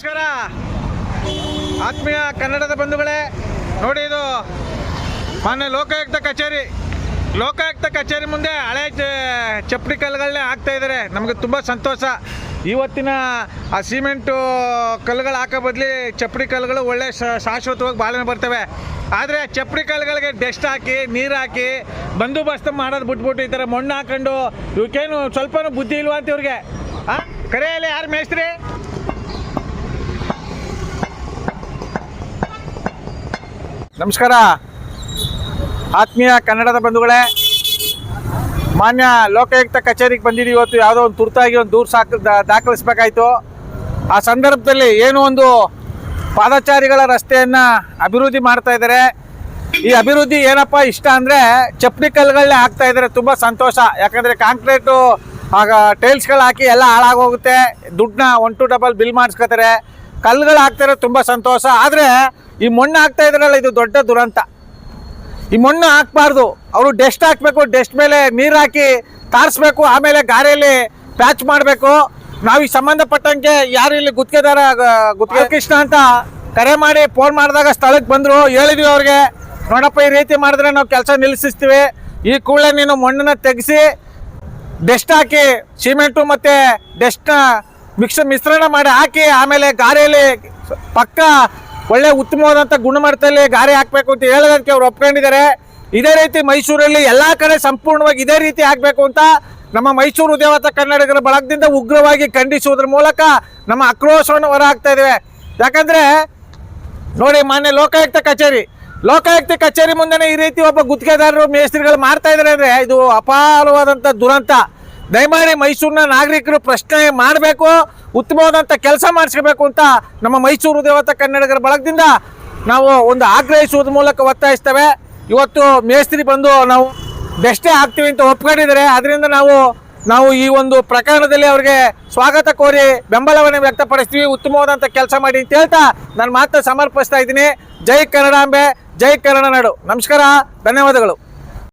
ನಮಸ್ಕಾರ. ಆತ್ಮೀಯ ಕನ್ನಡದ ಬಂಧುಗಳೇ, ನೋಡಿ ಇದು ಮಾನ್ಯ ಲೋಕಾಯುಕ್ತ ಕಚೇರಿ. ಲೋಕಾಯುಕ್ತ ಕಚೇರಿ ಮುಂದೆ ಹಳೆ ಚಪ್ಪಡಿ ಕಲ್ಲುಗಳನ್ನೇ ಹಾಕ್ತಾ ಇದ್ದಾರೆ. ನಮಗೆ ತುಂಬ ಸಂತೋಷ. ಇವತ್ತಿನ ಆ ಸಿಮೆಂಟು ಕಲ್ಲುಗಳು ಹಾಕೋ ಬದಲಿ ಚಪ್ಪಡಿ ಕಲ್ಲುಗಳು ಒಳ್ಳೆ ಶಾಶ್ವತವಾಗಿ ಬಾಳಿನ ಬರ್ತವೆ. ಆದರೆ ಚಪ್ಪಡಿ ಕಲ್ಲುಗಳಿಗೆ ಡೆಸ್ಟ್ ಹಾಕಿ, ನೀರು ಹಾಕಿ, ಬಂದೋಬಸ್ತ್ ಮಾಡೋದು ಬಿಟ್ಬಿಟ್ಟು ಈ ಥರ ಮಣ್ಣು ಹಾಕೊಂಡು ಇವಕ್ಕೇನು ಸ್ವಲ್ಪನೂ ಬುದ್ಧಿ ಇಲ್ವಾ ಅಂತ ಇವ್ರಿಗೆ? ಹಾಂ ಕರೆಯಲ್ಲಿ ಯಾರು ಮೇಸ್ತ್ರಿ? ನಮಸ್ಕಾರ. ಆತ್ಮೀಯ ಕನ್ನಡದ ಬಂಧುಗಳೇ, ಮಾನ್ಯ ಲೋಕಾಯುಕ್ತ ಕಚೇರಿಗೆ ಬಂದಿದ್ದೀವಿ ಇವತ್ತು. ಯಾವುದೋ ಒಂದು ತುರ್ತಾಗಿ ಒಂದು ದೂರು ಸಾಕ ದಾಖಲಿಸ್ಬೇಕಾಯ್ತು. ಆ ಸಂದರ್ಭದಲ್ಲಿ ಏನೋ ಒಂದು ಪಾದಚಾರಿಗಳ ರಸ್ತೆಯನ್ನು ಅಭಿವೃದ್ಧಿ ಮಾಡ್ತಾ ಇದ್ದಾರೆ. ಈ ಅಭಿವೃದ್ಧಿ ಏನಪ್ಪ ಇಷ್ಟ ಅಂದರೆ ಚಪ್ಪಡಿ ಕಲ್ಲುಗಳನ್ನೇ ಹಾಕ್ತಾ ಇದ್ದಾರೆ. ತುಂಬ ಸಂತೋಷ. ಯಾಕಂದರೆ ಕಾಂಕ್ರೀಟು, ಆಗ ಟೈಲ್ಸ್ಗಳು ಹಾಕಿ ಎಲ್ಲ ಹಾಳಾಗೋಗುತ್ತೆ. ದುಡ್ಡನ್ನ ಒನ್ ಟು ಡಬಲ್ ಬಿಲ್ ಮಾಡಿಸ್ಕೋತಾರೆ. ಕಲ್ಲುಗಳು ಹಾಕ್ತಾರೆ ತುಂಬ ಸಂತೋಷ. ಆದರೆ ಈ ಮಣ್ಣು ಹಾಕ್ತಾ ಇದ್ರಲ್ಲ ಇದು ದೊಡ್ಡ ದುರಂತ. ಈ ಮಣ್ಣು ಹಾಕ್ಬಾರ್ದು. ಅವರು ಡೆಸ್ಟ್ ಹಾಕಬೇಕು ಡೆಸ್ಟ್ ಮೇಲೆ ನೀರು ಹಾಕಿ ತಾರಿಸ್ಬೇಕು, ಆಮೇಲೆ ಗಾರೆಯಲ್ಲಿ ಪ್ಯಾಚ್ ಮಾಡಬೇಕು. ನಾವು ಈ ಸಂಬಂಧಪಟ್ಟಂಗೆ ಯಾರು ಇಲ್ಲಿ ಗುತ್ತಿಗೆದಾರ ಗುತ್ತಿಗೆ ಕೃಷ್ಣ ಅಂತ ಕರೆ ಮಾಡಿ ಫೋನ್ ಮಾಡಿದಾಗ ಸ್ಥಳಕ್ಕೆ ಬಂದರು. ಹೇಳಿದ್ವಿ ಅವ್ರಿಗೆ, ನೋಡಪ್ಪ, ಈ ರೀತಿ ಮಾಡಿದ್ರೆ ನಾವು ಕೆಲಸ ನಿಲ್ಲಿಸ್ತೀವಿ. ಈ ಕೂಡಲೇ ನೀನು ಮಣ್ಣನ್ನು ತೆಗೆಸಿ ಡೆಸ್ಟ್ ಹಾಕಿ ಸಿಮೆಂಟು ಮತ್ತು ಡೆಸ್ಟ್ನ ಮಿಕ್ಸ್ ಮಿಶ್ರಣ ಮಾಡಿ ಹಾಕಿ, ಆಮೇಲೆ ಗಾರೆಯಲ್ಲಿ ಪಕ್ಕ ಒಳ್ಳೆ ಉತ್ತಮವಾದಂಥ ಗುಣಮಟ್ಟದಲ್ಲಿ ಗಾರೆ ಹಾಕಬೇಕು ಅಂತ ಹೇಳೋದಕ್ಕೆ ಅವ್ರು ಒಪ್ಕೊಂಡಿದ್ದಾರೆ. ಇದೇ ರೀತಿ ಮೈಸೂರಲ್ಲಿ ಎಲ್ಲ ಕಡೆ ಸಂಪೂರ್ಣವಾಗಿ ಇದೇ ರೀತಿ ಆಗಬೇಕು ಅಂತ ನಮ್ಮ ಮೈಸೂರು ದೇವತ ಕನ್ನಡಿಗರ ಬಳಗದಿಂದ ಉಗ್ರವಾಗಿ ಖಂಡಿಸುವುದ್ರ ಮೂಲಕ ನಮ್ಮ ಆಕ್ರೋಶವನ್ನು ಹೊರಹಾಕ್ತಾ ಇದ್ದೇವೆ. ಯಾಕಂದರೆ, ನೋಡಿ ಮಾನ್ಯ ಲೋಕಾಯುಕ್ತ ಕಚೇರಿ ಲೋಕಾಯುಕ್ತ ಕಚೇರಿ ಮುಂದೆನೇ ಈ ರೀತಿ ಒಬ್ಬ ಗುತ್ತಿಗೆದಾರರು ಮೇಸ್ತ್ರಿಗಳು ಮಾಡ್ತಾ ಇದ್ದಾರೆ ಅಂದರೆ ಇದು ಅಪಾರವಾದಂಥ ದುರಂತ. ದಯಮಾಡಿ ಮೈಸೂರಿನ ನಾಗರಿಕರು ಪ್ರಶ್ನೆ ಮಾಡಬೇಕು ಉತ್ತಮವಾದಂಥ ಕೆಲಸ ಮಾಡಿಸ್ಕೋಬೇಕು ಅಂತ ನಮ್ಮ ಮೈಸೂರು ದೇವತ ಕನ್ನಡಿಗರ ಬಳಗದಿಂದ ನಾವು ಒಂದು ಆಗ್ರಹಿಸುವುದ್ರ ಮೂಲಕ ಒತ್ತಾಯಿಸ್ತೇವೆ. ಇವತ್ತು ಮೇಸ್ತ್ರಿ ಬಂದು ನಾವು ಬೆಸ್ಟೇ ಆಗ್ತೀವಿ ಅಂತ ಒಪ್ಕೊಂಡಿದ್ದಾರೆ. ಅದರಿಂದ ನಾವು ನಾವು ಈ ಒಂದು ಪ್ರಕರಣದಲ್ಲಿ ಅವರಿಗೆ ಸ್ವಾಗತ ಕೋರಿ ಬೆಂಬಲವನ್ನು ವ್ಯಕ್ತಪಡಿಸ್ತೀವಿ. ಉತ್ತಮವಾದಂಥ ಕೆಲಸ ಮಾಡಿ ಅಂತ ಹೇಳ್ತಾ ನಾನು ಮಾತ್ರ ಸಮರ್ಪಿಸ್ತಾ ಇದ್ದೀನಿ. ಜೈ ಕನ್ನಡಾಂಬೆ, ಜೈ ಕನ್ನಡ ನಾಡು. ನಮಸ್ಕಾರ, ಧನ್ಯವಾದಗಳು.